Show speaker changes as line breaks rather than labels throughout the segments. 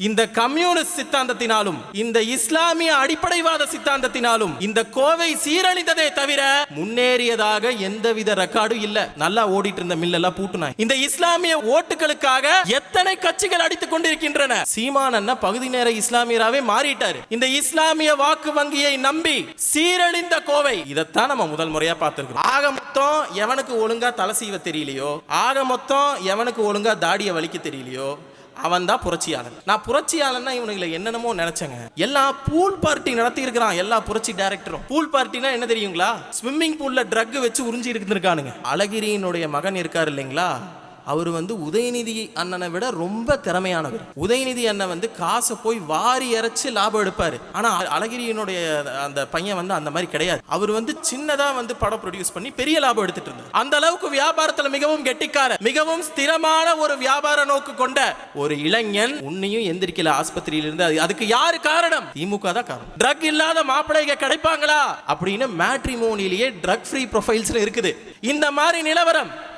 இந்த கம்யூனிஸ்ட் சித்தாந்தத்தினாலும் இந்த இஸ்லாமிய அடிப்படைவாத சித்தாந்தத்தினாலும் இந்த கோவை சீரழிந்ததே தவிர முன்னேறியதாக எந்தவித ரெக்கார்டும் இல்ல. நல்லா ஓடிட்டு இருந்த மில்லெல்லாம் பூட்டுனாங்க இந்த இஸ்லாமிய ஓட்டுகளுக்காக எத்தனை கட்சிகள் அடித்துக் கொண்டிருக்கின்றன? சீமான் பகுதி நேர இஸ்லாமியராவே மாறிட்டாரு. இந்த இஸ்லாமிய வாக்கு வங்கியை நம்பி சீரழிந்த கோவை. இதைத்தான் நம்ம முதல் முறையா பார்த்திருக்கோம் ஆக மொத்தம் எவனுக்கு ஒழுங்கா தலை சீவ தெரியலையோ? ஆக மொத்தம் எவனுக்கு ஒழுங்கா தாடிய வலிக்க தெரியலையோ? அவன் தான் புரட்சியாளன். நான் புரட்சியாளன்னா இவனுங்களை என்னென்னமோ நினைச்சேங்க. எல்லா பூல் பார்ட்டி நடத்தி இருக்கிறான் எல்லா புரட்சி டைரக்டரும் பூல் பார்ட்டினா என்ன தெரியுங்களா? ஸ்விம்மிங் பூல்ல ட்ரக் வச்சு உறிஞ்சி இருந்திருக்கானுங்க. அழகிரியினுடைய மகன் இருக்காரு இல்லைங்களா? அவர் வந்து உதயநிதி அண்ணனை விட ரொம்ப திறமையானவர். உதயநிதி அண்ணன் வந்து காசை போய் வாரி இறைச்சி லாபம் எடுப்பார். ஆனா அழகிரியினுடைய அந்த பையன் வந்து அந்த மாதிரி கிடையாது. அவர் வந்து சின்னதா வந்து படம் ப்ரொடியூஸ் பண்ணி பெரிய லாபம் எடுத்துட்டு இருந்தார். அந்த அளவுக்கு வியாபாரத்துல மிகவும் கெட்டிக்கார மிகவும் ஸ்திரமான ஒரு வியாபார நோக்கு கொண்ட ஒரு இளைஞன் உன்னையும் எந்திரிக்கல ஆஸ்பத்திரியில இருந்து அதுக்கு யாரு காரணம்? திமுக தான் காரணம். ட்ரக் இல்லாத மாப்பிள்ளைங்க கிடைப்பாங்களா? அப்படின்னு மேட்ரிமோனிலேயே ட்ரக் ஃப்ரீ ப்ரொஃபைல்ஸ் இருக்குது. இந்த மாதிரி நிலவரம்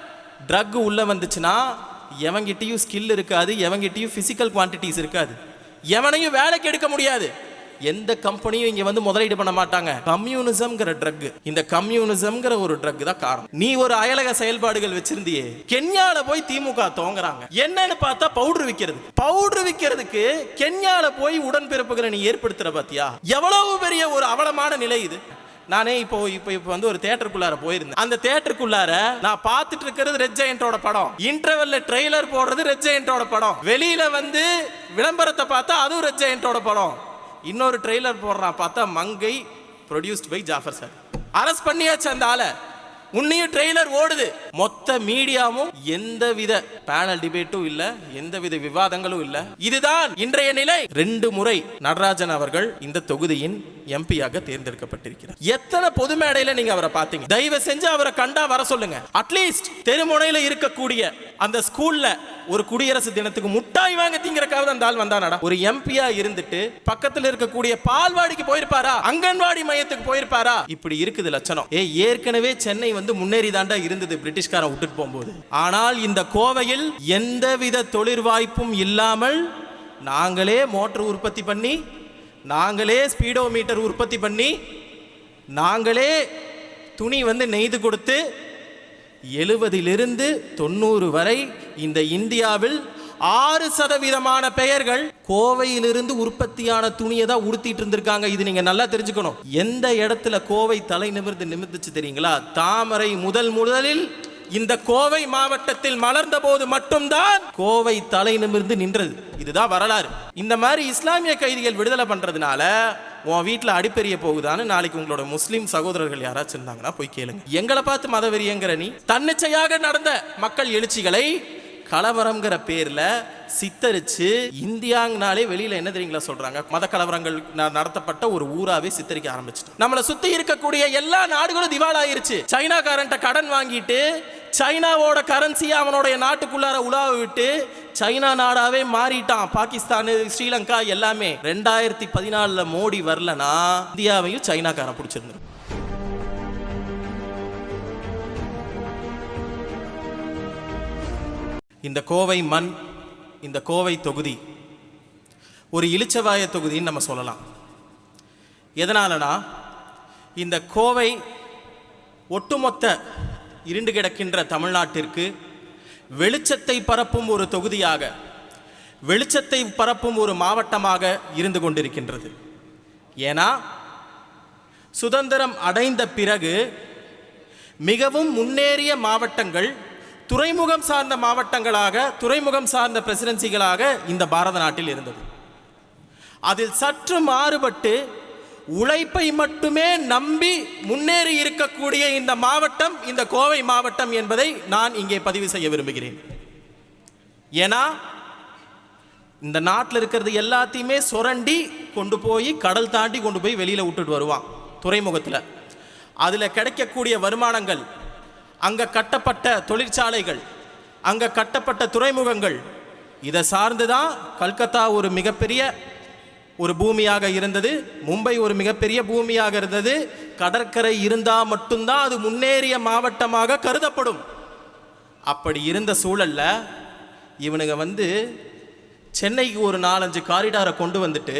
ட்ரக் உள்ளே வந்துச்சுன்னா எவங்கிட்டையும் ஸ்கில் இருக்காது எவங்கிட்டையும் ஃபிசிக்கல் குவான்டிட்டிஸ் இருக்காது. எவனையும் வேலைக்கு எடுக்க முடியாது. எந்த கம்பெனியும் இங்கே வந்து முதலீடு பண்ண மாட்டாங்க. கம்யூனிசம்ங்கிற ட்ரக் இந்த கம்யூனிசம்ங்கிற ஒரு ட்ரக் தான் காரணம். நீ ஒரு அயலக செயல்பாடுகள் வச்சிருந்தியே கென்யால போய் திமுக தோங்குறாங்க. என்னன்னு பார்த்தா பவுடர் விற்கிறது பவுடர் விற்கிறதுக்கு கென்யால போய் உடன்பிறப்புகளை நீ ஏற்படுத்துற பாத்தியா? எவ்வளவு பெரிய ஒரு அவலமான நிலை இது. நானே இப்போ இப்போ இப்போ வந்து ஒரு தேட்டருக்குள்ளார போயிருந்தேன். அந்த தேட்டருக்குள்ளார நான் பார்த்துட்டு இருக்கிறது ரெட் ஜெயண்டோட படம். இன்டர்வெல்ல ட்ரெய்லர் போடுறது ரெட் ஜெயண்டோட படம். வெளியில வந்து விளம்பரத்தை பார்த்தா அதுவும் ரெட் ஜெயண்டோட படம். இன்னொரு ட்ரெய்லர் போடுறான் பார்த்தா Mangai produced by Jaffer sir arrest பண்ணியாச்சு அந்த ஆளை. உன்னையும் ட்ரெய்லர் ஓடுது. மொத்த மீடியாவும் எந்த வித பேனல் டிபேட்டும் இல்ல எந்தவித விவாதங்களும் இல்ல. இதுதான் இன்றைய நிலை. ரெண்டு முறை நடராஜன் அவர்கள் இந்த தொகுதியின் எம்பியாக தேர்ந்தெடுக்கப்பட்டிருக்கிறார். எத்தனை பொது மேடையில நீங்க அவரை பார்த்தீங்க? தயவு செஞ்சு அவரை கண்டா வர சொல்லுங்க. அட்லீஸ்ட் தெருமுனையில இருக்கக்கூடிய அந்த ஸ்கூல்ல ஒரு குடியரசு தினத்துக்கு முட்டாய் வாங்க திங்கிறக்காவது அந்த ஆள் வந்தானடா. ஒரு எம்பியா இருந்துட்டு பக்கத்துல இருக்கக்கூடிய பால்வாடிக்கு போயிருப்பாரா? அங்கன்வாடி மையத்துக்கு போயிருப்பாரா? இப்படி இருக்குது லட்சணம். ஏ ஏற்கனவே சென்னை வந்து முன்னேறி தாண்டா இருந்தது பிரிட்டிஷ்காரன் விட்டுட்டு போகும்போது. ஆனால் இந்த கோவையில் எந்தவித தொழில் வாய்ப்பும் இல்லாமல் நாங்களே மோட்டர் உற்பத்தி பண்ணி நாங்களே ஸ்பீடோ மீட்டர் உற்பத்தி பண்ணி நாங்களே துணி வந்து நெய்து கொடுத்து எழுபதிலிருந்து தொண்ணூறு வரை இந்த இந்தியாவில் ஆறு சதவீதமான பெயர்கள் கோவையிலிருந்து உற்பத்தியான துணியை தான் உடுத்திட்டு இருந்திருக்காங்க. இது நீங்க நல்லா தெரிஞ்சுக்கணும். எந்த இடத்துல கோவை தலை நிமிர்ந்து நிமிர்ந்துச்சு தெரியுங்களா? தாமரை முதல் முதலில் இந்த கோவை மாவட்டத்தில் மலர்ந்த போது மட்டும்தான் கோவை தலை நிமிர்ந்து நின்றது. இதுதான் வரலாறு. இந்த மாதிரி இஸ்லாமிய கைதிகள் விடுதலை பண்றதுனால உன் வீட்டில் அடிப்பெரிய போகுதான்னு நாளைக்கு உங்களோட முஸ்லீம் சகோதரர்கள் யாராச்சும் இருந்தாங்கன்னா போய் கேளுங்க. எங்களை பார்த்து மதவெறியங்கிற நீ தன்னிச்சையாக நடந்த மக்கள் எழுச்சிகளை கலவரம்ங்கிற பேர்ல சித்தரிச்சு இந்தியாங்கனாலே வெளியில என்ன தெரியுங்களா சொல்றாங்க? மத கலவரங்கள் நடத்தப்பட்ட ஒரு ஊராவே சித்தரிக்க ஆரம்பிச்சிட்டு. நம்மளை சுத்தி இருக்கக்கூடிய எல்லா நாடுகளும் திவாலாயிருச்சு. சைனாக்காரன்ட்ட கடன் வாங்கிட்டு சைனாவோட கரன்சி அவனுடைய நாட்டுக்குள்ளார உலாவ விட்டு சைனா நாடாவே மாறிட்டான். பாகிஸ்தான் ஸ்ரீலங்கா எல்லாமே. ரெண்டாயிரத்தி பதினாலுல மோடி வரலனா இந்தியாவையும் சைனாக்காரன் பிடிச்சிருந்துரும் இந்த கோவை மண் இந்த கோவை தொகுதி ஒரு இளிச்சவாய தொகுதின்னு நம்ம சொல்லலாம். எதனாலனா இந்த கோவை ஒட்டுமொத்த இருண்டு கிடக்கின்ற தமிழ்நாட்டிற்கு வெளிச்சத்தை பரப்பும் ஒரு தொகுதியாக வெளிச்சத்தை பரப்பும் ஒரு மாவட்டமாக இருந்து கொண்டிருக்கின்றது. ஏன்னா சுதந்திரம் அடைந்த பிறகு மிகவும் முன்னேறிய மாவட்டங்கள் துறைமுகம் சார்ந்த மாவட்டங்களாக துறைமுகம் சார்ந்த பிரசிடென்சிகளாக இந்த பாரத நாட்டில் இருந்தது. அதில் சற்று மாறுபட்டு உழைப்பை மட்டுமே நம்பி முன்னேறி இருக்கக்கூடிய இந்த மாவட்டம் இந்த கோவை மாவட்டம் என்பதை நான் இங்கே பதிவு செய்ய விரும்புகிறேன். ஏன்னா இந்த நாட்டில் இருக்கிறது எல்லாத்தையுமே சுரண்டி கொண்டு போய் கடல் தாண்டி கொண்டு போய் வெளியில் விட்டுட்டு வருவான் துறைமுகத்தில். அதில் கிடைக்கக்கூடிய வருமானங்கள் அங்கே கட்டப்பட்ட தொழிற்சாலைகள் அங்கே கட்டப்பட்ட துறைமுகங்கள் இதை சார்ந்து தான் கல்கத்தா ஒரு மிகப்பெரிய ஒரு பூமியாக இருந்தது மும்பை ஒரு மிகப்பெரிய பூமியாக இருந்தது கடற்கரை இருந்தால் மட்டும்தான் அது முன்னேறிய மாவட்டமாக கருதப்படும். அப்படி இருந்த சூழல்ல இவனுங்க வந்து சென்னைக்கு ஒரு நாலஞ்சு காரிடாரை கொண்டு வந்துட்டு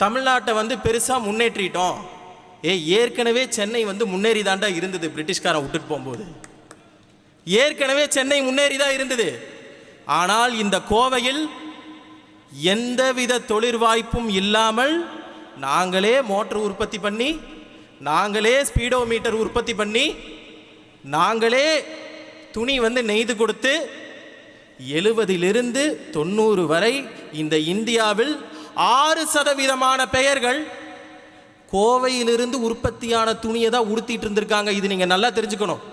தமிழ்நாட்டை வந்து பெருசாக முன்னேற்றிட்டோம். ஏ ஏற்கனவே சென்னை வந்து முன்னேறி தாண்டா இருந்தது பிரிட்டிஷ்காரன் விட்டுட்டு போகும்போது. ஏற்கனவே சென்னை முன்னேறி தான் இருந்தது. ஆனால் இந்த கோவையில் எந்தவித தொழிற்வாய்ப்பும் இல்லாமல் நாங்களே மோட்டர் உற்பத்தி பண்ணி நாங்களே ஸ்பீடோ மீட்டர் உற்பத்தி பண்ணி நாங்களே துணி வந்து நெய்து கொடுத்து எழுபதிலிருந்து தொண்ணூறு வரை இந்த இந்தியாவில் ஆறு சதவீதமான பெயர்கள் கோவையிலிருந்து உற்பத்தியான துணியை தான் உடுத்திட்டு இருந்திருக்காங்க இது நீங்கள் நல்லா தெரிஞ்சுக்கணும்.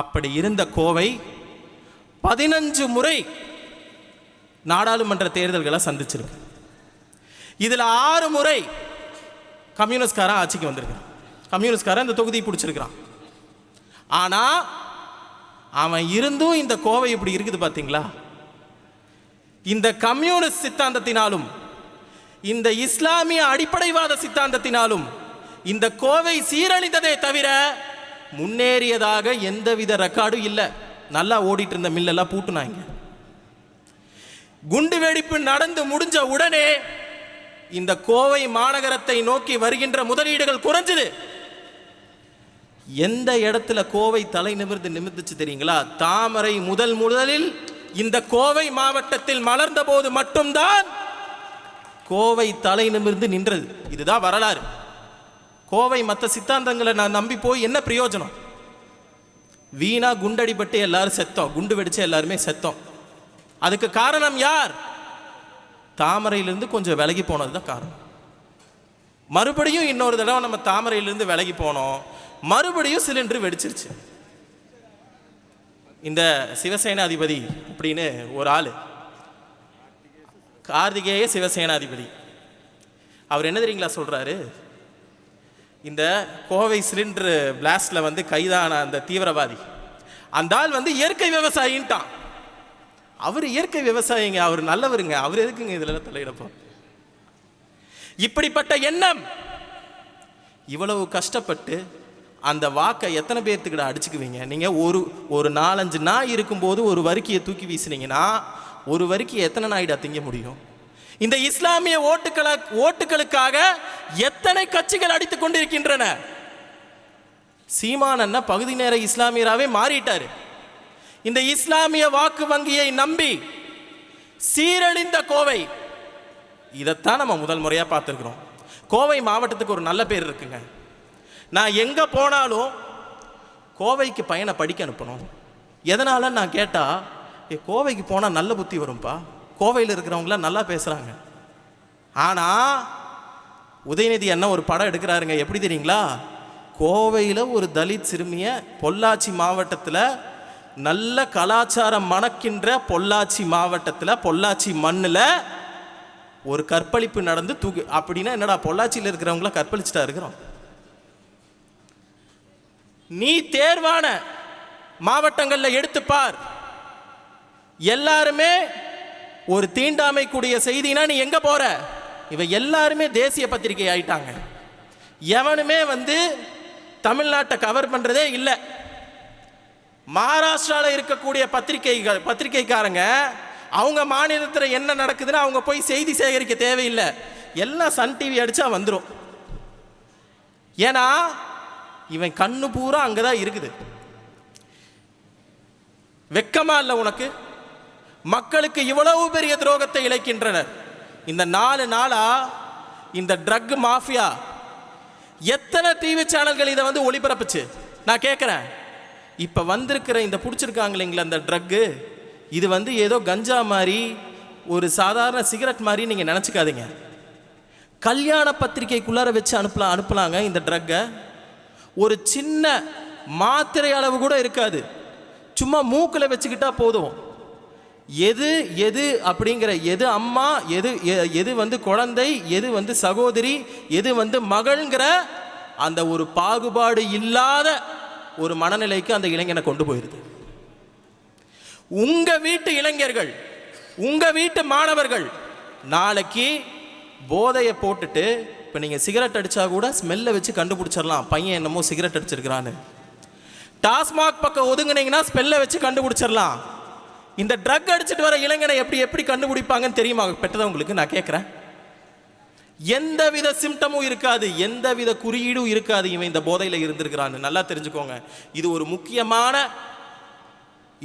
அப்படி இருந்த கோவை பதினஞ்சு முறை நாடாளுமன்ற தேர்தல்களை சந்திச்சிருக்கு. இதில் ஆறு முறை கம்யூனிஸ்ட்காரன் ஆட்சிக்கு வந்திருக்கிறான். கம்யூனிஸ்ட்காரன் இந்த தொகுதியை பிடிச்சிருக்கிறான். ஆனால் அவன் இருந்தும் இந்த கோவை இப்படி இருக்குது பார்த்தீங்களா இந்த கம்யூனிஸ்ட் சித்தாந்தத்தினாலும் இந்த இஸ்லாமிய அடிப்படைவாத சித்தாந்தத்தினாலும் இந்த கோவை சீரழிந்ததே தவிர முன்னேறியதாக எந்தவித ரெக்கார்டும் இல்லை. நல்லா ஓடிட்டு இருந்த மில்லெல்லாம் பூட்டுனாங்க. குண்டு வெடிப்பு நடந்து முடிஞ்ச உடனே இந்த கோவை மாநகரத்தை நோக்கி வருகின்ற முதலீடுகள் குறைஞ்சது. எந்த இடத்துல கோவை தலை நிமிர்ந்து நிமிர்ந்துச்சு தெரியுங்களா? தாமரை முதல் முதலில் இந்த கோவை மாவட்டத்தில் மலர்ந்த போது மட்டும்தான் கோவை தலை நிமிர்ந்து நின்றது. இதுதான் வரலாறு. கோவை மற்ற சித்தாந்தங்களை நான் நம்பி போய் என்ன பிரயோஜனம்? வீணா குண்டடிப்பட்டு எல்லாரும் செத்தோம். குண்டு வெடிச்சு எல்லாருமே செத்தோம். அதுக்கு காரணம் யார்? தாமரையிலிருந்து கொஞ்சம் விலகி போனது தான் காரணம். மறுபடியும் இன்னொரு தடவை நம்ம தாமரையிலிருந்து விலகி போனோம். மறுபடியும் சிலிண்டர் வெடிச்சிருச்சு. இந்த சிவசேனாதிபதி அப்படின்னு ஒரு ஆள் கார்த்திகேய சிவசேனாதிபதி. அவர் என்ன தெரியுங்களா சொல்கிறாரு இந்த கோவை சிலிண்டர் பிளாஸ்டில் வந்து கைதான அந்த தீவிரவாதி அந்த ஆள் வந்து இயற்கை விவசாயின்ட்டான். அவர் இயற்கை விவசாயிங்க அவர் நல்லவருங்க அவர் எதுக்குங்க இதில் தலையிடப்போம் இப்படிப்பட்ட எண்ணம். இவ்வளவு கஷ்டப்பட்டு அந்த வாக்கை எத்தனை பேர்த்துக்கிட்ட அடிச்சுக்குவீங்க? நீங்கள் ஒரு ஒரு நாலஞ்சு நாய் இருக்கும்போது ஒரு வரிக்கையை தூக்கி வீசுனீங்கன்னா ஒரு வரைக்கும் எத்தனை நாயிடா திங்க முடியும்? இந்த இஸ்லாமிய ஓட்டுக்களை ஓட்டுகளுக்காக எத்தனை கட்சிகள் அடித்துக் கொண்டிருக்கின்றன? சீமான் பகுதி நேர இஸ்லாமியராகவே மாறிட்டார். இந்த இஸ்லாமிய வாக்கு வங்கியை நம்பி சீரழிந்த கோவை இதைத்தான் நம்ம முதல் முறையாக பார்த்துருக்குறோம். கோவை மாவட்டத்துக்கு ஒரு நல்ல பேர் இருக்குங்க. நான் எங்கே போனாலும் கோவைக்கு பையனை படிக்க அனுப்பணும். எதனால் நான் கேட்டால் ஏ கோவைக்கு போனால் நல்ல புத்தி வரும்பா. கோவையில் இருக்கிறவங்களாம் நல்லா பேசுகிறாங்க ஆனால் உதயநிதி என்ன ஒரு படம் எடுக்கிறாருங்க. எப்படி தெரியுங்களா? கோவையில் ஒரு தலித் சிறுமியை பொள்ளாச்சி மாவட்டத்தில் நல்ல கலாச்சாரம் மணக்கின்ற பொள்ளாச்சி மாவட்டத்தில் பொள்ளாச்சி மண்ணில் ஒரு கற்பழிப்பு நடந்து தூக்கு அப்படின்னா என்னடா பொள்ளாச்சியில் இருக்கிறவங்கள கற்பழிச்சிட்டா இருக்கிறோம். நீ தேர்வான மாவட்டங்களில் எடுத்துப்பார். எல்லாருமே ஒரு தீண்டாமை கூடிய செய்தினா நீ எங்கே போகிற இவ எல்லாருமே தேசிய பத்திரிகை ஆயிட்டாங்க. எவனுமே வந்து தமிழ்நாட்டை கவர் பண்ணுறதே இல்லை. மகாராஷ்டிராவில் இருக்கக்கூடிய பத்திரிகைகள் பத்திரிகைக்காரங்க அவங்க மாநிலத்தில் என்ன நடக்குதுன்னு அவங்க போய் செய்தி சேகரிக்க தேவையில்லை. எல்லாம் சன் டிவி அடித்தா வந்துடும் ஏன்னா இவன் கண்ணு பூரா அங்கே தான் இருக்குது. வெக்கமாக இல்லை உனக்கு? மக்களுக்கு இவ்வளவு பெரிய துரோகத்தை இழைக்கின்றனர். இந்த நாலு நாளா இந்த ட்ரக் மாஃபியா எத்தனை டிவி சேனல்கள் இதை வந்து ஒளிபரப்புச்சு? நான் கேட்குறேன் இப்போ வந்திருக்கிற இந்த பிடிச்சிருக்காங்க இல்லைங்களா அந்த ட்ரக்கு இது வந்து ஏதோ கஞ்சா மாதிரி ஒரு சாதாரண சிகரெட் மாதிரி நீங்கள் நினச்சிக்காதீங்க. கல்யாண பத்திரிகைக்குள்ளார வச்சு அனுப்பலாம் அனுப்பலாங்க இந்த ட்ரக்கை ஒரு சின்ன மாத்திரை அளவு கூட இருக்காது. சும்மா மூக்கில் வச்சுக்கிட்டா போதும். எது எது அப்படிங்கிற எது அம்மா எது எ- எது வந்து குழந்தை எது வந்து சகோதரி எது வந்து மகள்ங்கிற அந்த ஒரு பாகுபாடு இல்லாத ஒரு மனநிலைக்கு அந்த இளைஞனை கொண்டு போயிருது. உங்க வீட்டு இளைஞர்கள் உங்க வீட்டு மாணவர்கள் நாளைக்கு போதையை போட்டுட்டு இப்போ நீங்கள் சிகரெட் அடித்தா கூட ஸ்மெல்லை வச்சு கண்டுபிடிச்சிடலாம். பையன் என்னமோ சிகரெட் அடிச்சிருக்கிறான்னு. டாஸ்மாக் பக்கம் ஒதுங்குனீங்கன்னா ஸ்மெல்லை வச்சு கண்டுபிடிச்சிடலாம். இந்த ட்ரக் அடிச்சிட்டு வர இளைஞனை எப்படி எப்படி கண்டுபிடிப்பாங்கன்னு தெரியுமா? பெற்றதவங்களுக்கு நான் கேட்குறேன். எந்தவித சிம்டமும் இருக்காது எந்தவித குறியீடும் இருக்காது இவன் இந்த போதையில் இருந்திருக்கிறான்னு. நல்லா தெரிஞ்சுக்கோங்க. இது ஒரு முக்கியமான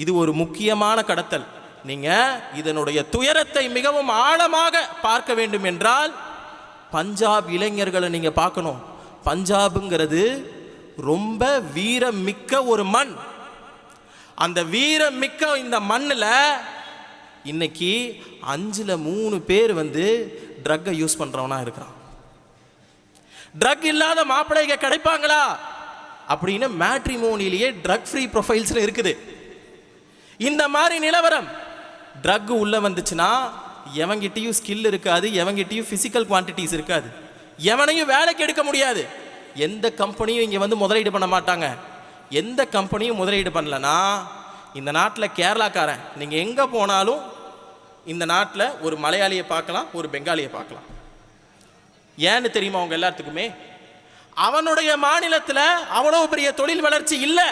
இது ஒரு முக்கியமான கடத்தல். நீங்க இதனுடைய துயரத்தை மிகவும் ஆழமாக பார்க்க வேண்டும் என்றால் பஞ்சாப் இளைஞர்களை நீங்க பார்க்கணும். பஞ்சாபுங்கிறது ரொம்ப வீரமிக்க ஒரு மண். அந்த வீரம் மிக்க இந்த மண்ணில் இன்னைக்கு அஞ்சில் மூணு பேர் வந்து ட்ரக்கை யூஸ் பண்ணுறவனாக இருக்கிறான். ட்ரக் இல்லாத மாப்பிள்ளைங்க கிடைப்பாங்களா? அப்படின்னு மேட்ரிமோனிலேயே ட்ரக் ஃப்ரீ ப்ரொஃபைல்ஸ்னு இருக்குது. இந்த மாதிரி நிலவரம். ட்ரக் உள்ளே வந்துச்சுன்னா எவங்கிட்டையும் ஸ்கில் இருக்காது எவங்கிட்டையும் ஃபிசிக்கல் குவான்டிட்டிஸ் இருக்காது. எவனையும் வேலைக்கு எடுக்க முடியாது. எந்த கம்பெனியும் இங்கே வந்து முதலீடு பண்ண மாட்டாங்க. எந்த கம்பெனியும் முதலீடு பண்ணலன்னா இந்த நாட்டில் கேரளாக்காரன் நீங்கள் எங்கே போனாலும் இந்த நாட்டில் ஒரு மலையாளியை பார்க்கலாம் ஒரு பெங்காலியை பார்க்கலாம். ஏன்னு தெரியுமா அவங்க எல்லாத்துக்குமே? அவனுடைய மாநிலத்தில் அவ்வளவு பெரிய தொழில் வளர்ச்சி இல்லை.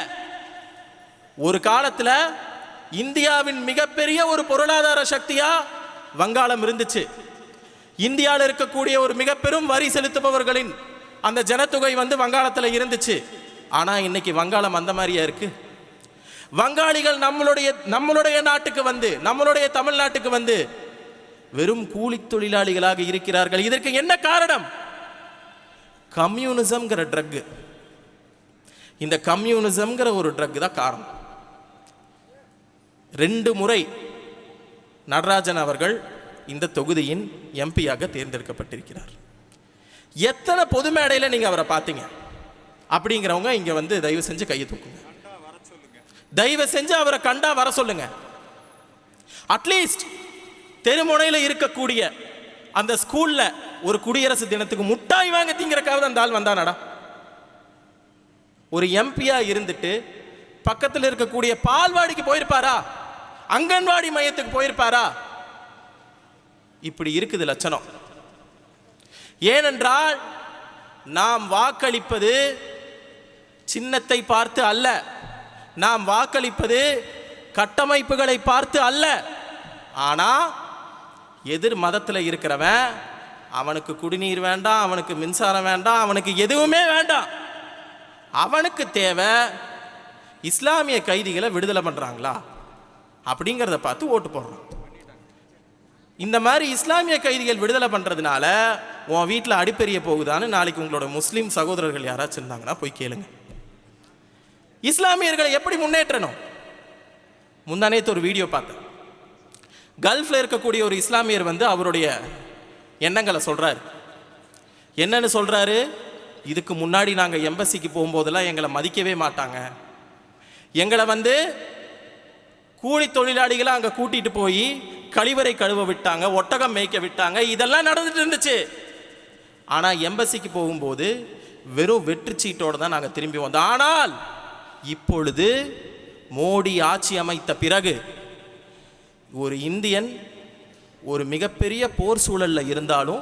ஒரு காலத்தில் இந்தியாவின் மிகப்பெரிய ஒரு பொருளாதார சக்தியாக வங்காளம் இருந்துச்சு. இந்தியாவில் இருக்கக்கூடிய ஒரு மிக பெரும் வரி செலுத்துபவர்களின் அந்த ஜனத்தொகை வந்து வங்காளத்தில் இருந்துச்சு. ஆனால் இன்னைக்கு வங்காளம் அந்த மாதிரியா இருக்குது வங்காளிகள் நம்மளுடைய நம்மளுடைய நாட்டுக்கு வந்து நம்மளுடைய தமிழ்நாட்டுக்கு வந்து வெறும் கூலி தொழிலாளிகளாக இருக்கிறார்கள். இதற்கு என்ன காரணம்? கம்யூனிசம்ங்கிற ட்ரக்கு. இந்த கம்யூனிசம்ங்கிற ஒரு ட்ரக் தான் காரணம். ரெண்டு முறை நடராஜன் அவர்கள் இந்த தொகுதியின் எம்பியாக தேர்ந்தெடுக்கப்பட்டிருக்கிறார். எத்தனை பொது மேடையில் நீங்கள் அவரை பார்த்தீங்க? அப்படிங்கிறவங்க இங்கே வந்து தயவு செஞ்சு கையை தூக்குங்க. தயவு செஞ்சு அவரை கண்டா வர சொல்லுங்க. அட்லீஸ்ட் தெருமுனையில் இருக்கக்கூடிய அந்த ஸ்கூல்ல ஒரு குடியரசு தினத்துக்கு முட்டாய் வாங்க திங்கிறக்காவது அந்த ஆள் வந்தானடா. ஒரு எம்பியா இருந்துட்டு பக்கத்தில் இருக்கக்கூடிய பால்வாடிக்கு போயிருப்பாரா? அங்கன்வாடி மையத்துக்கு போயிருப்பாரா? இப்படி இருக்குது லட்சணம். ஏனென்றால் நாம் வாக்களிப்பது சின்னத்தை பார்த்து அல்ல. நாம் வாக்களிப்பது கட்டமைப்புகளை பார்த்து அல்ல. ஆனால் எதிர் மதத்தில் இருக்கிறவன் அவனுக்கு குடிநீர் வேண்டாம் அவனுக்கு மின்சாரம் வேண்டாம் அவனுக்கு எதுவுமே வேண்டாம். அவனுக்கு தேவை இஸ்லாமிய கைதிகளை விடுதலை பண்ணுறாங்களா அப்படிங்கிறத பார்த்து ஓட்டு போடுறான் இந்த மாதிரி இஸ்லாமிய கைதிகள் விடுதலை பண்ணுறதுனால உன் வீட்டில் அடிப்பெரிய போகுதான்னு நாளைக்கு உங்களோட முஸ்லீம் சகோதரர்கள் யாராச்சும் இருந்தாங்கன்னா போய் கேளுங்க. இஸ்லாமியர்களை எப்படி முன்னேற்றணும்? முந்தானேத்து ஒரு வீடியோ பார்த்தேன். கல்ஃபில் இருக்கக்கூடிய ஒரு இஸ்லாமியர் வந்து அவருடைய எண்ணங்களை சொல்கிறார் என்னன்னு சொல்கிறாரு இதுக்கு முன்னாடி நாங்கள் எம்பசிக்கு போகும்போதெல்லாம் எங்களை மதிக்கவே மாட்டாங்க. எங்களை வந்து கூலி தொழிலாளிகளை அங்கே கூட்டிகிட்டு போய் கழிவறை கழுவ விட்டாங்க ஒட்டகம் மேய்க்க விட்டாங்க இதெல்லாம் நடந்துட்டு இருந்துச்சு. ஆனால் எம்பசிக்கு போகும்போது வெறும் வெற்றி சீட்டோடு தான் நாங்கள் திரும்பி வந்தோம். ஆனால் இப்பொழுது மோடி ஆட்சி அமைத்த பிறகு ஒரு இந்தியன் ஒரு மிகப்பெரிய போர் சூழலில் இருந்தாலும்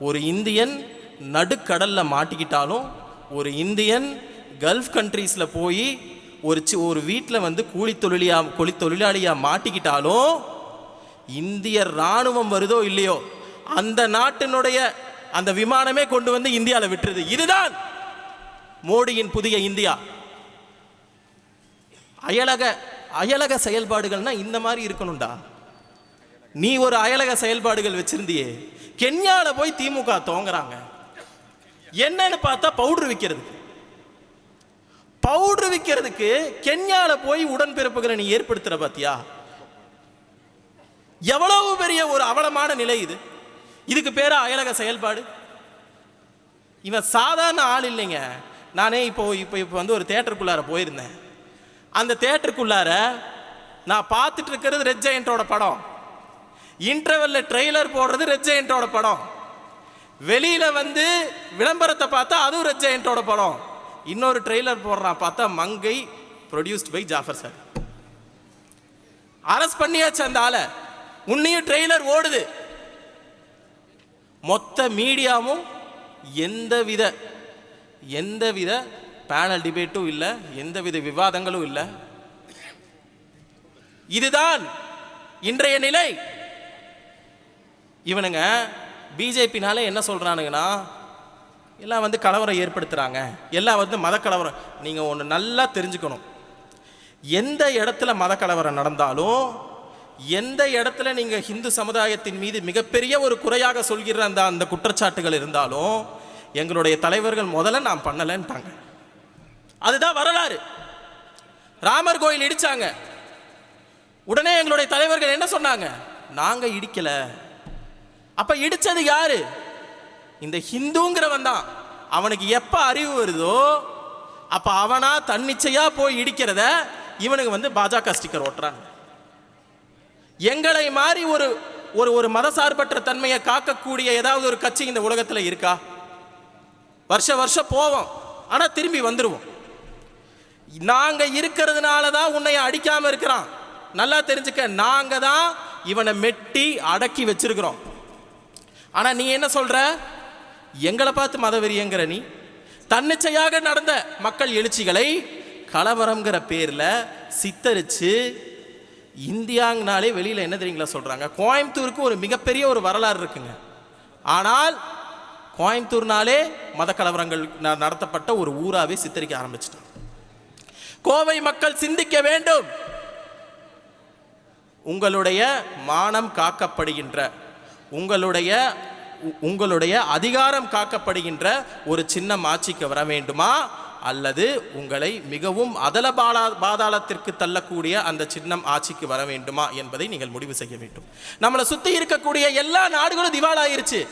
ஒரு இந்தியன் நடுக்கடலில் மாட்டிக்கிட்டாலும் ஒரு இந்தியன் கல்ஃப் கண்ட்ரீஸில் போய் ஒரு சி ஒரு வீட்டில் வந்து கூலி தொழிலியாக கூலி தொழிலாளியாக மாட்டிக்கிட்டாலும் இந்திய இராணுவம் வருதோ இல்லையோ அந்த நாட்டினுடைய அந்த விமானமே கொண்டு வந்து இந்தியாவில் விட்டுருது. இதுதான் மோடியின் புதிய இந்தியா. அயலக அயலக செயல்பாடுகள்னா இந்த மாதிரி இருக்கணும்டா. நீ ஒரு அயலக செயல்பாடுகள் வச்சிருந்தியே கென்யாவில் போய் திமுக தோங்குறாங்க. என்னன்னு பார்த்தா பவுடர் விற்கிறது பவுடர் விற்கிறதுக்கு கென்யாவில் போய் உடன்பிறப்புகளை நீ ஏற்படுத்துகிற பார்த்தியா எவ்வளவு பெரிய ஒரு அவலமான நிலை இது. இதுக்கு பேர் அயலக செயல்பாடு. இவன் சாதாரண ஆள் இல்லைங்க. நானே இப்போ இப்போ இப்போ வந்து ஒரு தேட்டருக்குள்ளார போயிருந்தேன். அந்த தேட்டருக்குள்ளார நான் பார்த்துட்டு இருக்கிறது ரெட் ஜெயண்டோட படம். இன்டர்வெல்ல ட்ரெய்லர் போடுறது ரெட் ஜெயண்டோட படம். வெளியில் வந்து விளம்பரத்தை பார்த்தா அதுவும் ரெட் ஜெயண்டோட படம். இன்னொரு ட்ரெய்லர் போடுறான் பார்த்தா Mangai produced by Jaffer sir arrest பண்ணியாச்சு அந்த ஆளை. உன்னையும் ட்ரெய்லர் ஓடுது. மொத்த மீடியாவும் எந்தவித எந்தவித பேனல் டிபேட்டும் இல்லை எந்தவித விவாதங்களும் இல்லை. இதுதான் இன்றைய நிலை. இவனுங்க பிஜேபினால என்ன சொல்கிறானுங்கன்னா எல்லாம் வந்து கலவரம் ஏற்படுத்துகிறாங்க எல்லாம் வந்து மத கலவரம் ஒன்று நல்லா தெரிஞ்சுக்கணும். எந்த இடத்துல மத கலவரம் நடந்தாலும் எந்த இடத்துல நீங்கள் ஹிந்து சமுதாயத்தின் மீது மிகப்பெரிய ஒரு குறையாக சொல்கிற அந்த அந்த குற்றச்சாட்டுகள் இருந்தாலும் எங்களுடைய தலைவர்கள் முதல்ல நான் பண்ணலைன்ட்டாங்க. அதுதான் வரலாறு. ராமர் கோயில் இடித்தாங்க உடனே எங்களுடைய தலைவர்கள் என்ன சொன்னாங்க? நாங்கள் இடிக்கல. அப்போ இடித்தது யாரு? இந்த ஹிந்துங்கிறவன் தான். அவனுக்கு எப்போ அறிவு வருதோ அப்போ அவனா தன்னிச்சையா போய் இடிக்கிறத இவனுக்கு வந்து பாஜக ஸ்டிக்கர் ஓட்டுறாங்க. எங்களை மாதிரி ஒரு ஒரு ஒரு மதசார்பற்ற தன்மையை காக்கக்கூடிய ஏதாவது ஒரு கட்சி இந்த உலகத்தில் இருக்கா? வருஷ வருஷம் போவோம். ஆனால் திரும்பி வந்துடுவோம் நாங்கள் இருக்கிறதுனால தான் உன்னை அடிக்காமல் இருக்கிறான். நல்லா தெரிஞ்சுக்க நாங்கள் தான் இவனை மெட்டி அடக்கி வச்சிருக்கிறோம். ஆனால் நீ என்ன சொல்கிற எங்களை பார்த்து மதவெறியங்கிற நீ? தன்னிச்சையாக நடந்த மக்கள் எழுச்சிகளை கலவரங்கிற பேரில் சித்தரிச்சு இந்தியாங்கனாலே வெளியில் என்ன தெரியுங்களா சொல்கிறாங்க கோயம்புத்தூருக்கு ஒரு மிகப்பெரிய ஒரு வரலாறு இருக்குங்க. ஆனால் கோயம்புத்தூர்னாலே மத கலவரங்கள் ந- நடத்தப்பட்ட ஒரு ஊராகவே சித்தரிக்க ஆரம்பிச்சிட்டான் கோவை மக்கள் சிந்திக்க வேண்டும். உங்களுடைய மானம் காக்கப்படுகின்ற உங்களுடைய உ- உங்களுடைய அதிகாரம் காக்கப்படுகின்ற ஒரு சின்னம் ஆட்சிக்கு வர வேண்டுமா? அல்லது உங்களை மிகவும் அதல பாலா பாதாளத்திற்கு தள்ளக்கூடிய அந்த சின்னம் ஆட்சிக்கு வர வேண்டுமா என்பதை நீங்கள் முடிவு செய்ய வேண்டும். நம்மளை சுற்றி இருக்கக்கூடிய எல்லா நாடுகளும் திவாலாயிருச்சு.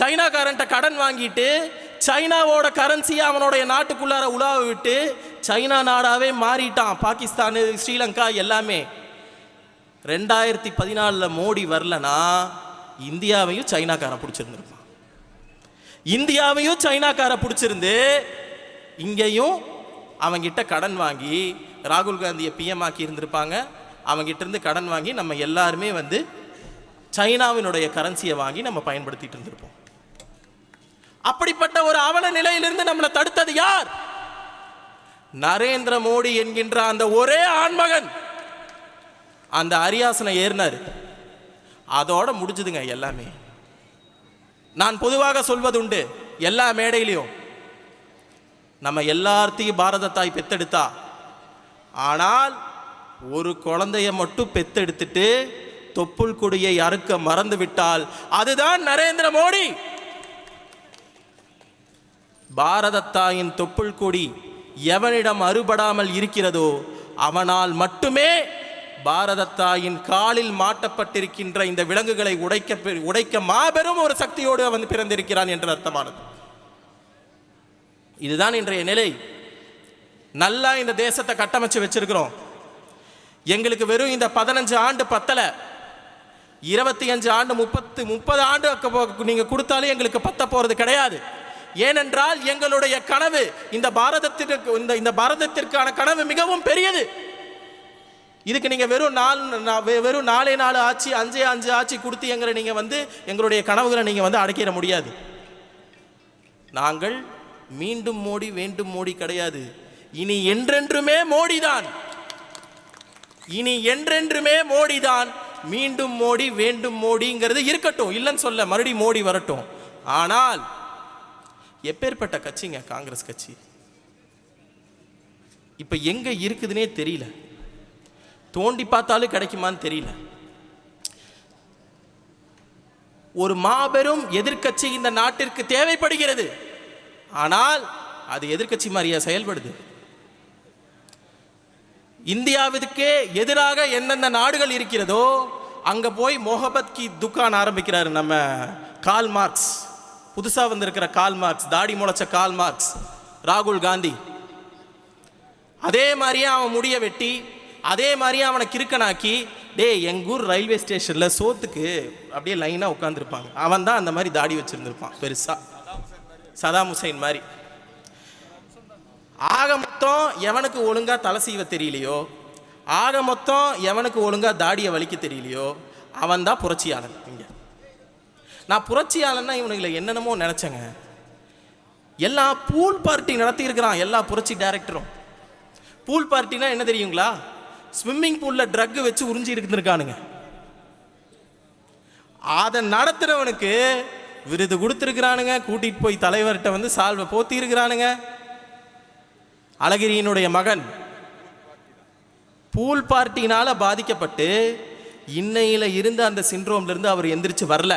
சைனாக்காரன்ட்ட கடன் வாங்கிட்டு சைனாவோட கரன்சியை அவனுடைய நாட்டுக்குள்ளார உலாவ விட்டு சைனா நாடாகவே மாறிட்டான். பாகிஸ்தானு ஸ்ரீலங்கா எல்லாமே. ரெண்டாயிரத்தி பதினாலில் மோடி வரலனா இந்தியாவையும் சைனாக்காரன் பிடிச்சிருந்துருப்பான். இந்தியாவையும் சைனாக்கார பிடிச்சிருந்து இங்கேயும் அவங்கிட்ட கடன் வாங்கி ராகுல் காந்தியை பிஎம் ஆக்கி இருந்திருப்பாங்க. அவங்கிட்டருந்து கடன் வாங்கி நம்ம எல்லாருமே வந்து சைனாவினுடைய கரன்சியை வாங்கி நம்ம பயன்படுத்திட்டு இருந்திருப்போம். அப்படிப்பட்ட ஒரு அவல நிலையிலிருந்து நம்மளை தடுத்தது யார்? நரேந்திர மோடி என்கின்ற அந்த ஒரே ஆண்மகன். அந்த அரியாசனை ஏறினார். அதோட முடிஞ்சுதுங்க எல்லாமே. நான் பொதுவாக சொல்வதுண்டு எல்லா மேடையிலையும். நம்ம எல்லார்த்தையும் பாரத தாய் பெத்தெடுத்தா. ஆனால் ஒரு குழந்தைய மட்டும் பெத்தெடுத்துட்டு தொப்புள் கொடியை அறுக்க மறந்து விட்டால் அதுதான் நரேந்திர மோடி. பாரதத்தாயின் தொப்புள் கொடி எவனிடம் அறுபடாமல் இருக்கிறதோ அவனால் மட்டுமே பாரதத்தாயின் காலில் மாட்டப்பட்டிருக்கின்ற இந்த விலங்குகளை உடைக்க உடைக்க மாபெரும் ஒரு சக்தியோடு அவன் பிறந்திருக்கிறான் என்று அர்த்தமானது. இதுதான் இன்றைய நிலை. நல்லா இந்த தேசத்தை கட்டமைச்சு வச்சிருக்கிறோம். எங்களுக்கு வெறும் இந்த பதினஞ்சு ஆண்டு பத்தலை. இருபத்தி அஞ்சு ஆண்டு முப்பத்து முப்பது ஆண்டு நீங்கள் கொடுத்தாலே எங்களுக்கு பத்த போகிறது கிடையாது. ஏனென்றால் எங்களுடைய கனவு இந்த பாரதத்திற்கு இந்த இந்த பாரதத்திற்கான கனவு மிகவும் பெரியது. இதுக்கு நீங்கள் வெறும் நாலு வெ- வெறும் நாலே நாலு ஆட்சி அஞ்சே அஞ்சு ஆட்சி கொடுத்து எங்களை நீங்கள் வந்து எங்களுடைய கனவுகளை நீங்கள் வந்து அடக்கிட முடியாது. நாங்கள் மீண்டும் மோடி வேண்டும் மோடி கிடையாது. இனி என்றென்றுமே மோடிதான். இனி என்றென்றுமே மோடிதான். மீண்டும் மோடி வேண்டும் மோடிங்கிறது இருக்கட்டும். இல்லைன்னு சொல்ல மறுபடி மோடி வரட்டும். ஆனால் எப்பேற்பட்ட கட்சிங்க? காங்கிரஸ் கட்சி. இப்போ எங்கே இருக்குதுன்னே தெரியல. தோண்டி பார்த்தாலும் கிடைக்குமான்னு தெரியல. ஒரு மாபெரும் எதிர்க்கட்சி இந்த நாட்டிற்கு தேவைப்படுகிறது. ஆனால் அது எதிர்க்கட்சி மாதிரியா செயல்படுது. இந்தியாவிற்கே எதிராக எந்தெந்த நாடுகள் இருக்கிறதோ அங்கே போய் மொஹபத் கி துக்கான் ஆரம்பிக்கிறாரு நம்ம கால் மார்க்ஸ். புதுசாக வந்திருக்கிற கால் மார்க்ஸ் தாடி முளைச்ச கால் மார்க்ஸ் ராகுல் காந்தி. அதே மாதிரியே அவன் முடிய வெட்டி அதே மாதிரியே அவனை கிறுக்கனாக்கி டேய் எங்கூர் ரயில்வே ஸ்டேஷனில் சோத்துக்கு அப்படியே லைனாக உட்காந்துருப்பாங்க அவன் தான் அந்த மாதிரி தாடி வச்சுருந்துருப்பான் பெருசாக சதாம் ஹுசைன் மாதிரி. ஆக மொத்தம் எவனுக்கு ஒழுங்காக தலை சீவ தெரியலையோ ஆக மொத்தம் எவனுக்கு ஒழுங்காக தாடியை வலிக்க தெரியலையோ அவன் தான் புரட்சியாளன் இங்கே. நான் புரட்சியாளன்னா இவனுங்களை என்னென்னமோ நினச்சேங்க. எல்லா பூல் பார்ட்டி நடத்தியிருக்கிறான் எல்லா புரட்சி டைரக்டரும் பூல் பார்ட்டினா என்ன தெரியுங்களா? ஸ்விம்மிங் பூலில் ட்ரக்கு வச்சு உறிஞ்சி இருந்துருக்கானுங்க அதை நடத்துகிறவனுக்கு விருது கொடுத்துருக்கிறானுங்க. கூட்டிகிட்டு போய் தலைவர்கிட்ட வந்து சால்வை போத்தி இருக்கிறானுங்க அழகிரியினுடைய மகன் பூல் பார்ட்டினால் பாதிக்கப்பட்டு இன்னையில் இருந்து அந்த சின்ரோம்லேருந்து அவர் எந்திரிச்சு வரல.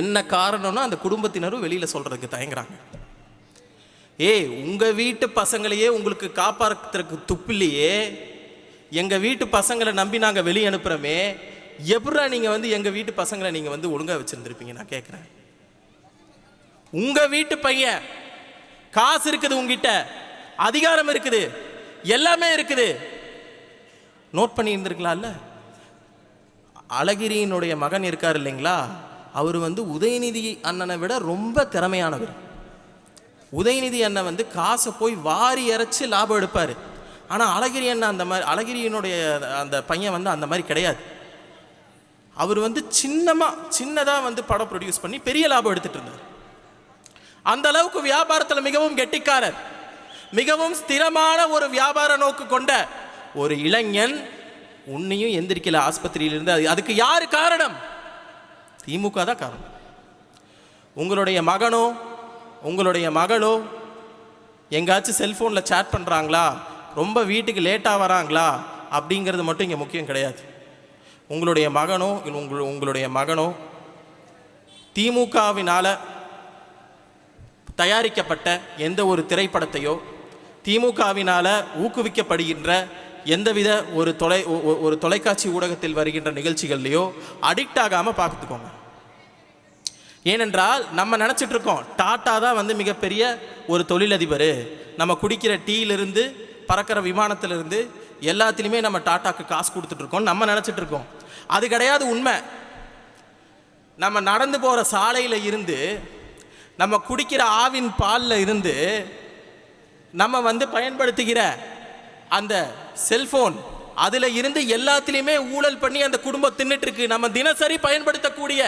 என்ன காரணம்னா அந்த குடும்பத்தினரும் வெளியில் சொல்கிறதுக்கு தயங்குறாங்க. ஏய் உங்கள் வீட்டு பசங்களையே உங்களுக்கு காப்பாற்றுறதுக்கு துப்பில்லையே. எங்கள் வீட்டு பசங்களை நம்பி நாங்கள் வெளியே அனுப்புகிறோமே எப்படா நீங்கள் வந்து எங்கள் வீட்டு பசங்களை நீங்கள் வந்து ஒழுங்காக வச்சுருந்துருப்பீங்க? நான் கேட்குறேன் உங்கள் வீட்டு பையன் காசு இருக்குது உங்ககிட்ட அதிகாரம் இருக்குது. எல்லாமே இருக்குது. நோட் பண்ணி இருந்திருக்கலாம்ல அழகிரியினுடைய மகன் இருக்கார் இல்லைங்களா? அவர் வந்து உதயநிதி அண்ணனை விட ரொம்ப திறமையானவர். உதயநிதி அண்ணன் வந்து காசை போய் வாரி இறைச்சி லாபம் எடுப்பார். ஆனால் அழகிரி அண்ணன் அந்த மாதிரி அழகிரியினுடைய அந்த பையன் வந்து அந்த மாதிரி கிடையாது. அவர் வந்து சின்னமாக சின்னதாக வந்து படம் ப்ரொடியூஸ் பண்ணி பெரிய லாபம் எடுத்துகிட்டு இருந்தார். அந்த அளவுக்கு வியாபாரத்தில் மிகவும் கெட்டிக்காரர். மிகவும் ஸ்திரமான ஒரு வியாபார நோக்கு கொண்ட ஒரு இளைஞன். உன்னையும் எந்திரிக்கல ஆஸ்பத்திரியிலிருந்து. அது அதுக்கு யார் காரணம்? திமுக தான் காரணம். உங்களுடைய மகனோ உங்களுடைய மகளோ எங்காச்சும் செல்ஃபோனில் சேட் பண்ணுறாங்களா ரொம்ப வீட்டுக்கு லேட்டாக வராங்களா? அப்படிங்கிறது மட்டும் இங்கே முக்கியம் கிடையாது. உங்களுடைய மகனோ உங்கள் உங்களுடைய மகனோ திமுகவினால் தயாரிக்கப்பட்ட எந்த ஒரு திரைப்படத்தையோ திமுகவினால் ஊக்குவிக்கப்படுகின்ற எந்தவித ஒரு தொலை ஒ- ஒரு தொலைக்காட்சி ஊடகத்தில் வருகின்ற நிகழ்ச்சிகள்லையோ அடிக்ட் ஆகாமல் பார்த்துக்கோங்க. ஏனென்றால் நம்ம நினச்சிட்டு இருக்கோம் டாட்டா தான் வந்து மிகப்பெரிய ஒரு தொழிலதிபர். நம்ம குடிக்கிற டீயிலிருந்து பறக்கிற விமானத்திலிருந்து எல்லாத்துலேயுமே நம்ம டாட்டாக்கு காசு கொடுத்துட்ருக்கோம் நம்ம நினச்சிட்டு இருக்கோம் அது கிடையாது உண்மை. நம்ம நடந்து போகிற சாலையில் இருந்து நம்ம குடிக்கிற ஆவின் பாலில் இருந்து நம்ம வந்து பயன்படுத்துகிற அந்த செல்ஃபோன் அதில் இருந்து எல்லாத்துலேயுமே ஊழல் பண்ணி அந்த குடும்பம் தின்னுட்டு இருக்கு நம்ம தினசரி பயன்படுத்தக்கூடிய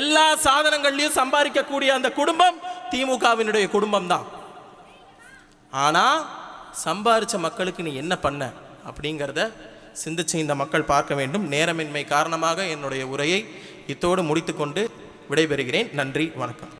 எல்லா சாதனங்கள்லையும் சம்பாதிக்கக்கூடிய அந்த குடும்பம் திமுகவினுடைய குடும்பம் தான் ஆனால் சம்பாதிச்ச மக்களுக்கு நீ என்ன பண்ண அப்படிங்கிறத சிந்திச்சு இந்த மக்கள் பார்க்க வேண்டும். நேரமின்மை காரணமாக என்னுடைய உரையை இத்தோடு முடித்துக்கொண்டு விடைபெறுகிறேன். நன்றி வணக்கம்.